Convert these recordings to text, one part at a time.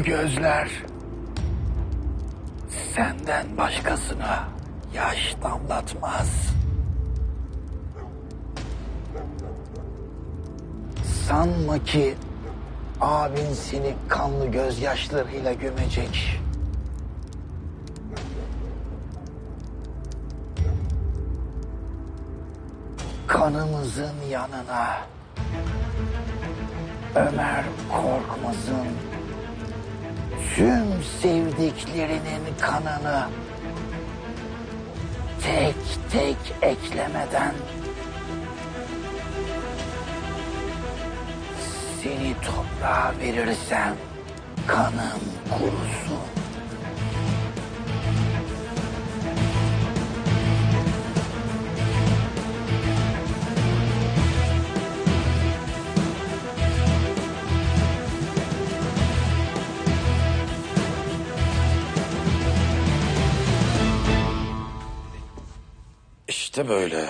Bu gözler senden başkasına yaş damlatmaz. Sanma ki abin seni kanlı gözyaşlarıyla gömecek. Kanımızın yanına Ömer Korkmaz'ın tüm sevdiklerinin kanını tek tek eklemeden seni toprağa verirsem kanım kurusun. İşte böyle.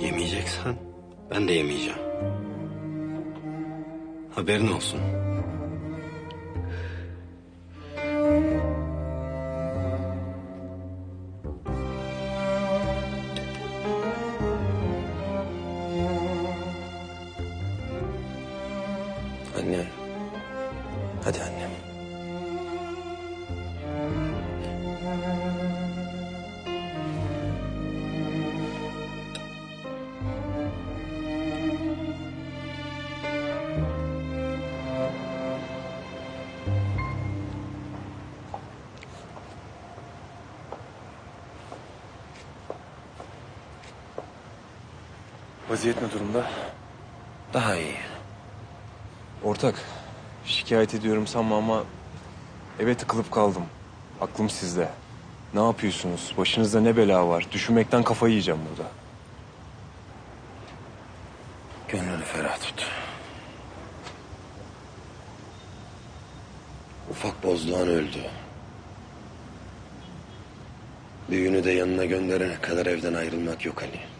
Yemeyeceksen ben de yemeyeceğim. Haberin olsun. Vaziyet ne durumda? Daha iyi. Ortak, şikayet ediyorum sanma ama eve tıkılıp kaldım. Aklım sizde. Ne yapıyorsunuz? Başınızda ne bela var? Düşünmekten kafayı yiyeceğim burada. Gönlünü ferah tut. Ufak bozdoğan öldü. Büyüğünü de yanına gönderene kadar evden ayrılmak yok Ali.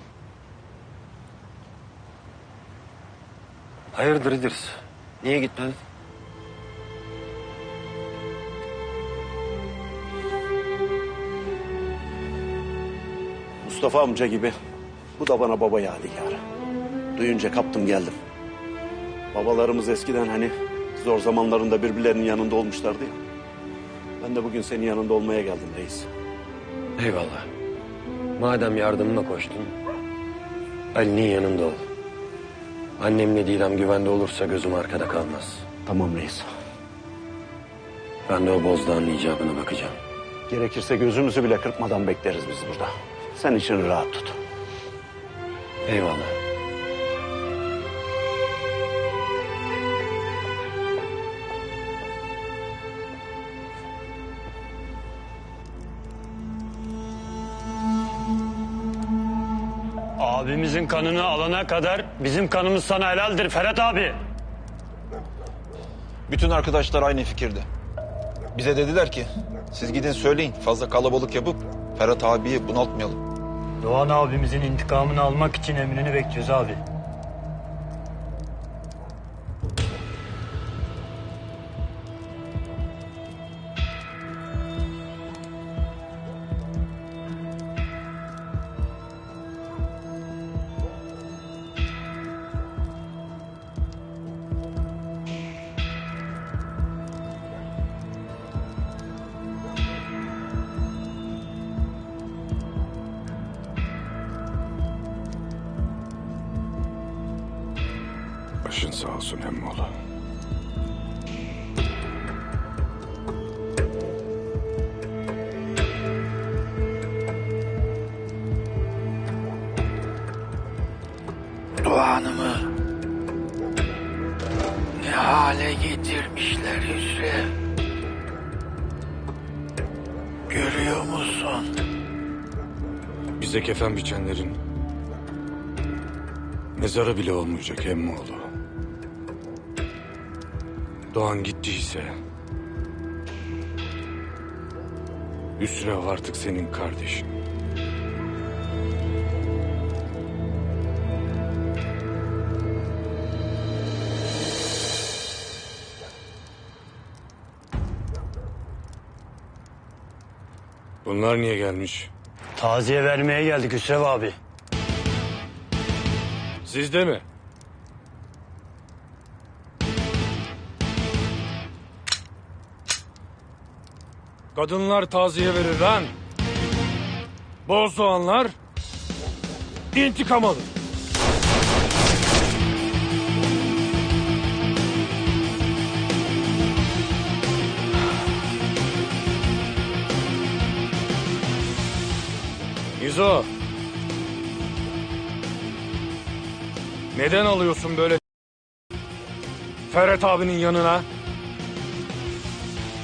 Hayırdır İdris? Niye gitmedin? Mustafa amca gibi. Bu da bana baba yadigarı. Duyunca kaptım geldim. Babalarımız eskiden hani zor zamanlarında birbirlerinin yanında olmuşlardı ya. Ben de bugün senin yanında olmaya geldim reis. Eyvallah. Madem yardımına koştun, Ali'nin yanında ol. Annemle Didem güvende olursa gözüm arkada kalmaz. Tamam reis. Ben de o bozdağın icabına bakacağım. Gerekirse gözümüzü bile kırpmadan bekleriz biz burada. Sen için rahat tut. Eyvallah. Abimizin kanını alana kadar bizim kanımız sana helaldir Ferhat abi. Bütün arkadaşlar aynı fikirde. Bize dediler ki siz gidin söyleyin fazla kalabalık yapıp Ferhat abiyi bunaltmayalım. Doğan abimizin intikamını almak için emrini bekliyoruz abi. Başın sağ olsun emmoğlu. Doğanımı ne hale getirmişler Hüsrev. Görüyor musun? Bize kefen biçenlerin mezarı bile olmayacak emmoğlu. Doğan gittiyse... Hüsrev artık senin kardeşin. Bunlar niye gelmiş? Taziye vermeye geldik Hüsrev abi. Siz de mi? Kadınlar taziye verir lan. Bozdoğanlar intikam alır. İzo. Neden alıyorsun böyle Ferhat abinin yanına?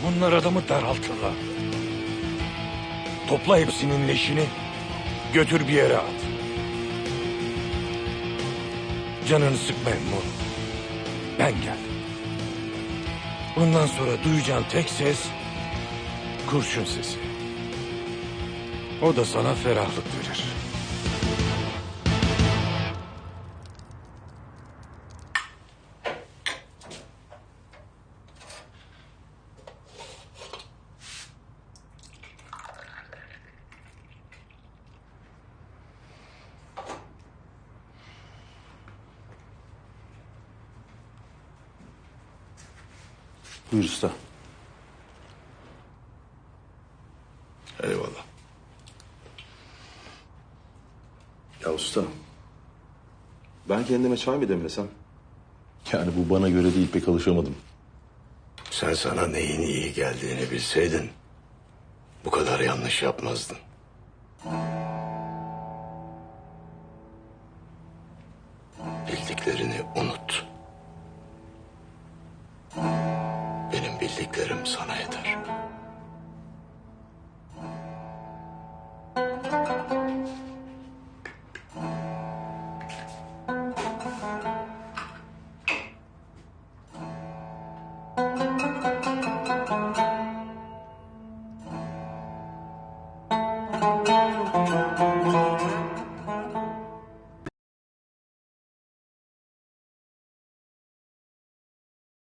Bunlar adamı daraltırlar. Topla hepsinin leşini, götür bir yere at. Canını sıkma Emmon. Ben geldim. Bundan sonra duyacağın tek ses kurşun sesi. O da sana ferahlık verir. Buyur usta. Eyvallah. Ya usta. Ben kendime çay mı demlesem? Yani bu bana göre değil pek alışamadım. Sen sana neyin iyi geldiğini bilseydin bu kadar yanlış yapmazdın. benim bildiklerim sana yeter.''